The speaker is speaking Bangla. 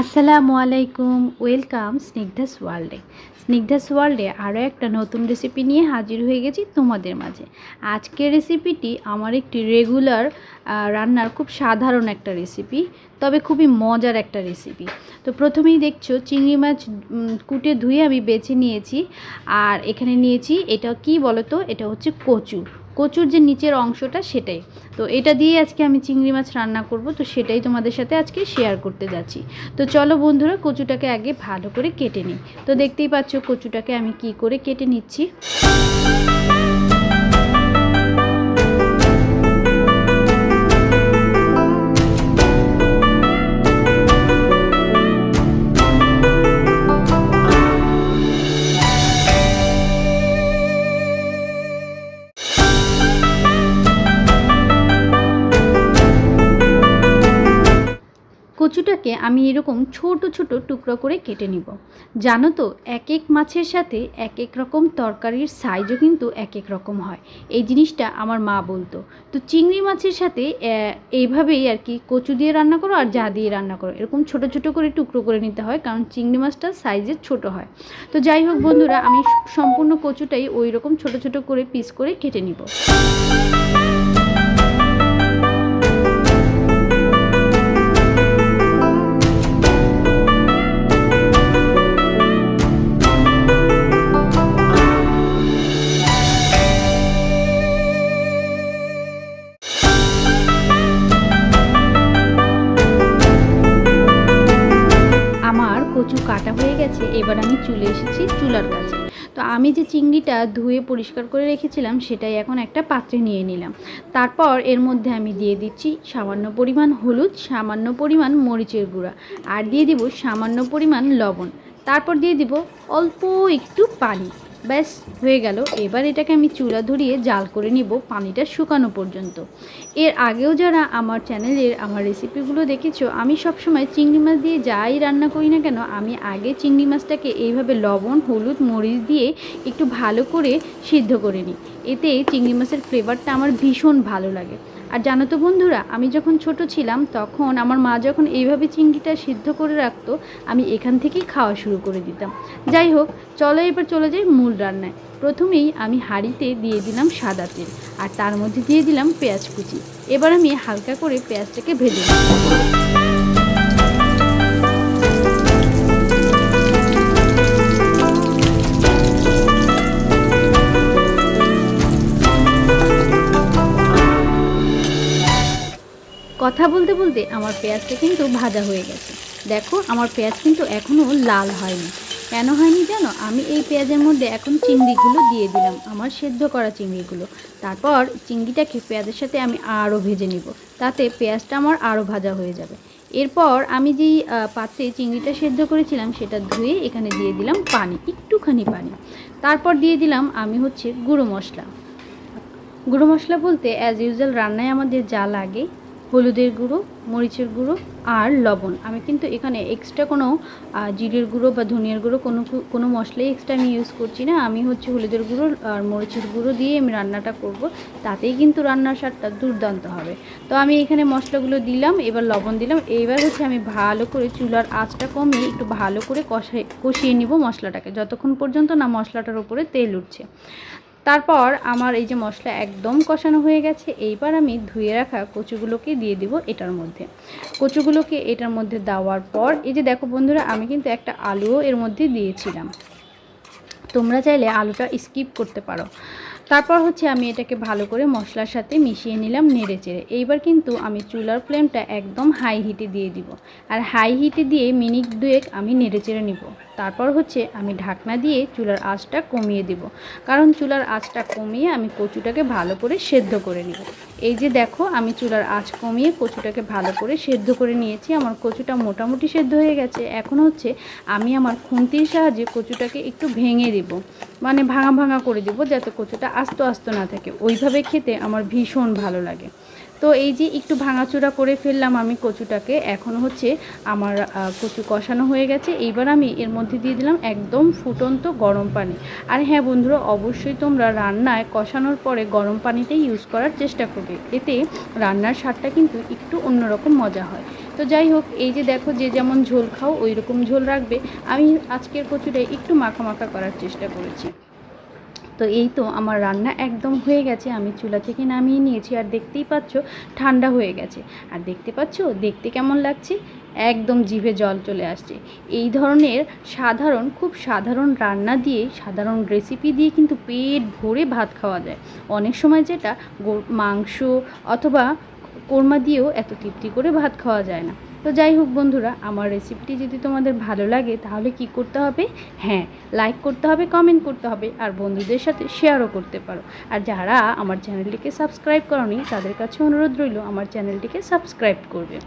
আসসালামু আলাইকুম, ওয়েলকাম স্নিগ্ধাস ওয়ার্ল্ডে। স্নিগ্ধাস ওয়ার্ল্ডে আরও একটা নতুন রেসিপি নিয়ে হাজির হয়ে গেছি তোমাদের মাঝে। আজকের রেসিপিটি আমার একটি রেগুলার রান্নার খুব সাধারণ একটা রেসিপি, তবে খুবই মজার একটা রেসিপি। তো প্রথমেই দেখছ, চিংড়ি মাছ কুটে ধুয়ে আমি বেছে নিয়েছি। আর এখানে নিয়েছি, এটা কি বলো তো এটা হচ্ছে কচু। কচুর যে নিচের অংশটা সেটাই। তো এটা দিয়ে আজকে আমি চিংড়ি মাছ রান্না করব, তো সেটাই তোমাদের সাথে আজকে শেয়ার করতে যাচ্ছি। তো চলো বন্ধুরা, কচুটাকে আগে ভালো করে কেটে নিই। তো দেখতেই পাচ্ছ কচুটাকে আমি কি করে কেটে নিচ্ছি। কচুটাকে আমি এরকম ছোট ছোট টুকরো করে কেটে নিব। জানো তো এক এক মাছের সাথে এক এক রকম তরকারির সাইজও কিন্তু এক এক রকম হয়। এই জিনিসটা আমার মা বলতো। তো চিংড়ি মাছের সাথে এইভাবেই আর কি কচু দিয়ে রান্না করো আর যা দিয়ে রান্না করো। এরকম ছোট ছোট করে টুকরো করে নিতে হয় কারণ চিংড়ি মাছটা সাইজে ছোট হয়। তো যাই হোক বন্ধুরা, আমি সম্পূর্ণ কচুটাই ওই রকম ছোট ছোট করে পিস করে কেটে নিব। এবার আমি চলে এসেছি চুলার কাছে। তো আমি যে চিংড়িটা ধুয়ে পরিষ্কার করে রেখেছিলাম, সেটাই এখন একটা পাত্রে নিয়ে নিলাম। তারপর এর মধ্যে আমি দিয়ে দিচ্ছি সামান্য পরিমাণ হলুদ, সামান্য পরিমাণ মরিচের গুঁড়া, আর দিয়ে দিব সামান্য পরিমাণ লবণ। তারপর দিয়ে দিব অল্প একটু পানি। ব্যাস, হয়ে গেল। এবার এটাকে আমি চুলা ধরিয়ে জাল করে নিব পানিটা শুকানো পর্যন্ত। এর আগেও যারা আমার চ্যানেলের আমার রেসিপিগুলো দেখেছ, আমি সবসময় চিংড়ি মাছ দিয়ে যাই রান্না করি না কেন, আমি আগে চিংড়ি মাছটাকে এইভাবে লবণ, হলুদ, মরিচ দিয়ে একটু ভালো করে সিদ্ধ করে নিই। এতে চিংড়ি মাছের ফ্লেভারটা আমার ভীষণ ভালো লাগে। আর জানো তো বন্ধুরা, আমি যখন ছোট ছিলাম, তখন আমার মা যখন এইভাবে চিংড়িটা সিদ্ধ করে রাখতো, আমি এখান থেকেই খাওয়া শুরু করে দিতাম। যাই হোক, চলো এবার চলে যাই মূল রান্নায়। প্রথমেই আমি হাঁড়িতে দিয়ে দিলাম সাদা তেল, আর তার মধ্যে দিয়ে দিলাম পেঁয়াজ কুচি। এবার আমি হালকা করে পেঁয়াজটাকে ভেজে নেব কথা বলতে বলতে আমার পেঁয়াজটা কিন্তু ভাজা হয়ে গেছে। দেখো, আমার পেঁয়াজ কিন্তু এখনও লাল হয়নি। কেন হয়নি জানো? আমি এই পেঁয়াজের মধ্যে এখন চিংড়িগুলো দিয়ে দিলাম, আমার সেদ্ধ করা চিংড়িগুলো। তারপর চিংড়িটাকে পেঁয়াজের সাথে আমি আরও ভেজে নিব, তাতে পেঁয়াজটা আমার আরও ভাজা হয়ে যাবে। এরপর আমি যেই পাত্রে চিংড়িটা সেদ্ধ করেছিলাম, সেটা ধুয়ে এখানে দিয়ে দিলাম পানি, একটুখানি পানি। তারপর দিয়ে দিলাম আমি হচ্ছে গুঁড়ো মশলা। গুঁড়ো মশলা বলতে অ্যাজ ইউজুয়াল রান্নায় আমাদের যা লাগে হলুদের গুঁড়ো, মরিচের গুঁড়ো আর লবণ। আমি কিন্তু এখানে এক্সট্রা কোনো জিরের গুঁড়ো বা ধনিয়ার গুঁড়ো কোনো কোনো মশলাই এক্সট্রা আমি ইউজ করছি না। আমি হচ্ছে হলুদের গুঁড়ো আর মরিচের গুঁড়ো দিয়ে আমি রান্নাটা করব। তাতেই কিন্তু রান্নার স্বাদটা দুর্দান্ত হবে। তো আমি এখানে মশলাগুলো দিলাম, এবার লবণ দিলাম। এইবার হচ্ছে আমি ভালো করে চুলার আঁচটা কমিয়ে একটু ভালো করে কষাই কষিয়ে নিব মশলাটাকে। যতক্ষণ পর্যন্ত না মশলাটার উপরে তেল উঠছে। তারপর আমার এই যে মশলা একদম কষানো হয়ে গেছে, এইবার আমি ধুয়ে রাখা কচুগুলোকে দিয়ে দিব এটার মধ্যে। কচুগুলোকে এটার মধ্যে দেওয়ার পর, এই যে দেখো বন্ধুরা, আমি কিন্তু একটা আলুও এর মধ্যে দিয়েছিলাম। তোমরা চাইলে আলুটা স্কিপ করতে পারো। তারপর হচ্ছে আমি এটাকে ভালো করে মশলার সাথে মিশিয়ে নিলাম নেড়ে চেড়ে। এইবার কিন্তু আমি চুলার ফ্লেমটা একদম হাই হিটে দিয়ে দিব। আর হাই হিটে দিয়ে মিনিট দুয়েক আমি নেড়ে চেড়ে নিব। তারপর হচ্ছে আমি ঢাকনা দিয়ে চুলার আঁচটা কমিয়ে দিব। কারণ চুলার আঁচটা কমিয়ে আমি কচুটাকে ভালো করে সেদ্ধ করে নিব। এই যে দেখো, আমি চুলার আঁচ কমিয়ে কচুটাকে ভালো করে সেদ্ধ করে নিয়েছি। আমার কচুটা মোটামুটি সেদ্ধ হয়ে গেছে। এখন হচ্ছে আমি আমার খুন্তির সাহায্যে কচুটাকে একটু ভেঙে দিব। মানে ভাঙা ভাঙা করে দিব, যাতে কচুটা আস্ত আস্ত না থাকে। ওইভাবে খেতে আমার ভীষণ ভালো লাগে। তো এই যে একটু ভাঙাচোরা করে ফেললাম আমি কচুটাকে, এখন হচ্ছে আমার কচু কষানো হয়ে গেছে। এইবার আমি এর মধ্যে দিয়ে দিলাম একদম ফুটন্ত গরম পানি। আর হ্যাঁ বন্ধুরা, অবশ্যই তোমরা রান্নায় কষানোর পরে গরম পানিটাই ইউজ করার চেষ্টা করবে। এতে রান্নার স্বাদটা কিন্তু একটু অন্যরকম মজা হয়। তো যাই হোক, এই যে দেখো যে যেমন ঝোল খাও ওই রকম ঝোল রাখবে। আমি আজকের কচুটা একটু মাখা মাখা করার চেষ্টা করেছি। তো এই তো আমার রান্না একদম হয়ে গেছে, আমি চুলা থেকে নামিয়ে নিয়েছি আর দেখতেই পাচ্ছ ঠান্ডা হয়ে গেছে। আর দেখতে পাচ্ছ? দেখতে কেমন লাগছে? একদম জিভে জল চলে আসছে। এই ধরনের সাধারণ, খুব সাধারণ রান্না দিয়ে, সাধারণ রেসিপি দিয়ে কিন্তু পেট ভরে ভাত খাওয়া যায়। অনেক সময় যেটা মাংস অথবা কোরমা দিয়েও এত তৃপ্তি করে ভাত খাওয়া যায় না। তো যাই হোক বন্ধুরা, আমার রেসিপিটি যদি তোমাদের ভালো লাগে, তাহলে কি করতে হবে? হ্যাঁ লাইক করতে হবে কমেন্ট করতে হবে, আর বন্ধুদের সাথে শেয়ারও করতে পারো। আর যারা আমার চ্যানেলটিকে সাবস্ক্রাইব করনি, তাদের কাছে অনুরোধ রইল, আমার চ্যানেলটিকে সাবস্ক্রাইব করবে।